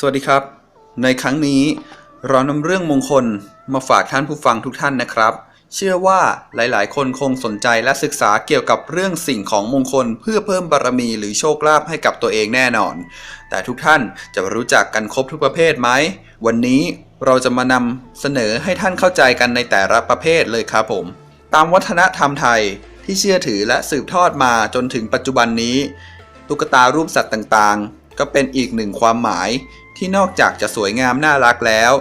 สวัสดีครับ ในครั้งนี้เรานำเรื่องมงคลมาฝากท่านผู้ฟังทุกท่านนะครับ เชื่อว่าหลายๆ คนคงสนใจและศึกษาเกี่ยวกับเรื่องสิ่งของมงคลเพื่อเพิ่มบารมีหรือโชคลาภให้กับตัวเองแน่นอน แต่ทุกท่านจะรู้จักกันครบทุกประเภทไหม วันนี้เราจะมานำเสนอให้ท่านเข้าใจกันในแต่ละประเภทเลยครับผม ตามวัฒนธรรมไทยที่เชื่อถือและสืบทอดมาจนถึงปัจจุบันนี้ ตุ๊กตารูปสัตว์ต่างๆ ก็เป็นอีกหนึ่งความหมายที่นอกจากจะสวยงามน่ารักแล้ว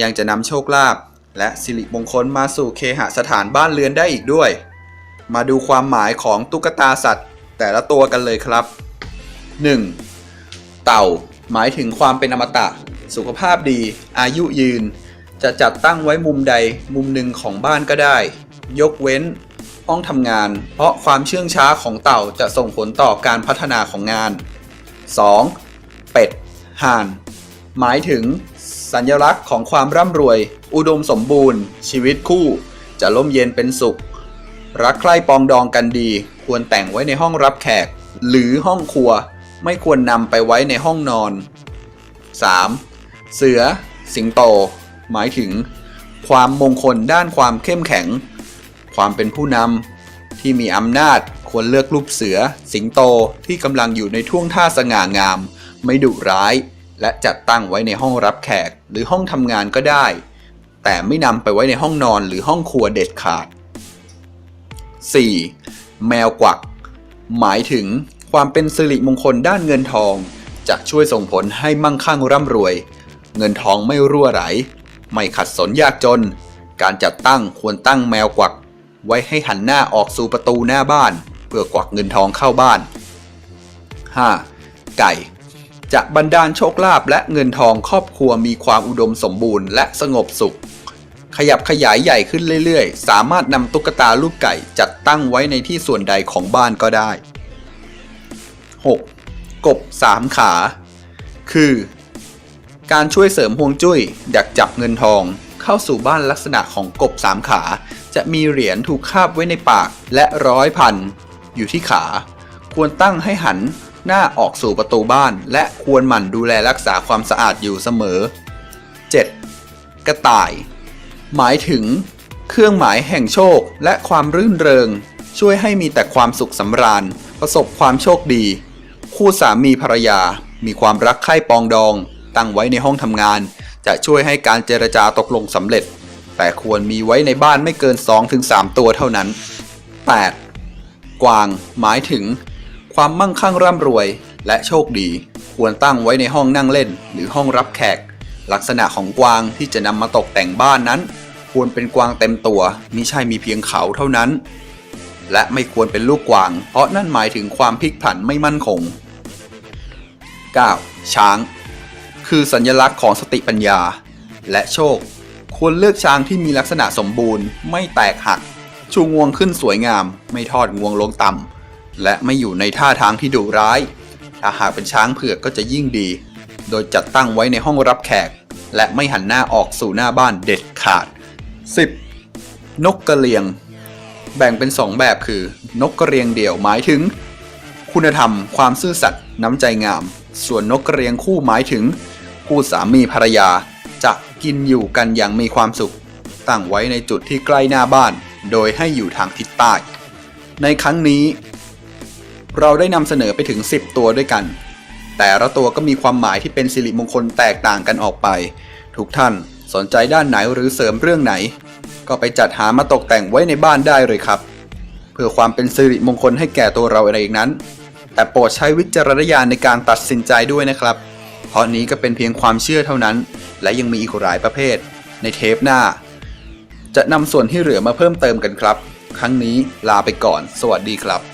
ยังจะนำโชคลาภและสิริมงคลมาสู่เคหสถานบ้านเรือนได้อีกด้วย มาดูความหมายของตุ๊กตาสัตว์ แต่ละตัวกันเลยครับ 1. เต่า หมายถึงความเป็นอมตะ สุขภาพดี อายุยืน จะจัดตั้งไว้มุมใดมุมหนึ่งของบ้านก็ได้ ยกเว้น ห้องทำงาน เพราะความเชื่องช้าของเต่าจะส่งผลต่อการพัฒนาของงาน 2. เป็ด ห่าน หมายถึง สัญลักษณ์ของความร่ำรวย อุดมสมบูรณ์ ชีวิตคู่ จะร่มเย็นเป็นสุข รักใคร่ปองดองกันดี ควรแต่งไว้ในห้องรับแขก หรือห้องครัว ไม่ควรนำไปไว้ในห้องนอน 3. เสือ สิงโต หมายถึง ความมงคลด้านความเข้มแข็ง ความเป็นผู้นำที่มีอำนาจ ควรเลือกรูปเสือ สิงโตที่กำลังอยู่ในท่วงท่าสง่างาม ไม่ดุร้าย และจัดตั้งไว้ในห้องรับแขกหรือห้องทำงานก็ได้ แต่ไม่นำไปไว้ในห้องนอนหรือห้องครัวเด็ดขาด 4. แมวกวัก หมายถึงความเป็นสิริมงคลด้านเงินทอง จะช่วยส่งผลให้มั่งคั่งร่ำรวย เงินทองไม่รั่วไหล ไม่ขัดสนยากจน การจัดตั้งควรตั้งแมวกวัก ไว้ให้หันหน้าออกสู่ประตูหน้าบ้าน พื่อกวักเงินทองเข้าบ้าน 5. ไก่ จะบันดาลโชคลาภและเงินทองครอบครัวมีความอุดมสมบูรณ์และสงบสุข ขยับขยายใหญ่ขึ้นเรื่อยๆ สามารถนำตุ๊กตาลูกไก่จัดตั้งไว้ในที่ส่วนใดของบ้านก็ได้ 6. กบสามขา คือ การช่วยเสริมฮวงจุ้ยดักจับเงินทอง เข้าสู่บ้านลักษณะของกบสามขา จะมีเหรียญถูกคาบไว้ในปากและร้อยพัน อยู่ที่ขา ควรตั้งให้หันหน้าออกสู่ประตูบ้าน และควรหมั่นดูแลรักษาความสะอาดอยู่เสมอ 7. กระต่าย หมายถึง เครื่องหมายแห่งโชคและความรื่นเริง ช่วยให้มีแต่ความสุขสำราญ ประสบความโชคดี คู่สามีภรรยา มีความรักใคร่ปองดอง ตั้งไว้ในห้องทำงาน จะช่วยให้การเจรจาตกลงสำเร็จ แต่ควรมีไว้ในบ้านไม่เกิน 2-3 ตัวเท่านั้น 8. กวาง หมายถึง ความมั่งคั่งร่ำรวย และโชคดี ควรตั้งไว้ในห้องนั่งเล่น หรือห้องรับแขก ลักษณะของกวางที่จะนำมาตกแต่งบ้านนั้น ควรเป็นกวางเต็มตัวมิใช่มีเพียงเขาเท่านั้น และไม่ควรเป็นลูกกวาง เพราะนั่นหมายถึงความพลิกผันไม่มั่นคง 9. ช้าง คือสัญลักษณ์ของสติปัญญา และโชค ควรเลือกช้างที่มีลักษณะสมบูรณ์ ไม่แตกหัก ชูงวงขึ้นสวยงาม ไม่ทอดงวงลงต่ำและไม่อยู่ในท่าทางที่ดุร้าย ถ้าหากเป็นช้างเผือกก็จะยิ่งดี โดยจัดตั้งไว้ในห้องรับแขก และไม่หันหน้าออกสู่หน้าบ้านเด็ดขาด 10. นกกระเรียง แบ่งเป็น 2 แบบคือ นกกระเรียงเดี่ยวหมายถึง คุณธรรม ความซื่อสัตย์น้ำใจงาม ส่วนนกกระเรียงคู่หมายถึง คู่สามีภรรยาจะกินอยู่กันอย่างมีความสุข ตั้งไว้ในจุดที่ใกล้หน้าบ้าน โดยให้อยู่ทางทิศใต้ ในครั้งนี้ เราได้นำเสนอไปถึง 10 ตัวด้วยกัน แต่ละตัวก็มีความหมายที่เป็นสิริมงคลแตกต่างกันออกไป ทุกท่านสนใจด้านไหนหรือเสริมเรื่องไหน ก็ไปจัดหามาตกแต่งไว้ในบ้านได้เลยครับ เพื่อความเป็นสิริมงคลให้แก่ตัวเราเองนั้น แต่โปรดใช้วิจารณญาณในการตัดสินใจด้วยนะครับ เพราะนี้ก็เป็นเพียงความเชื่อเท่านั้น และยังมีอีกหลายประเภท ในเทปหน้า จะนำส่วนที่เหลือมาเพิ่มเติมกันครับ ครั้งนี้ลาไปก่อน สวัสดีครับ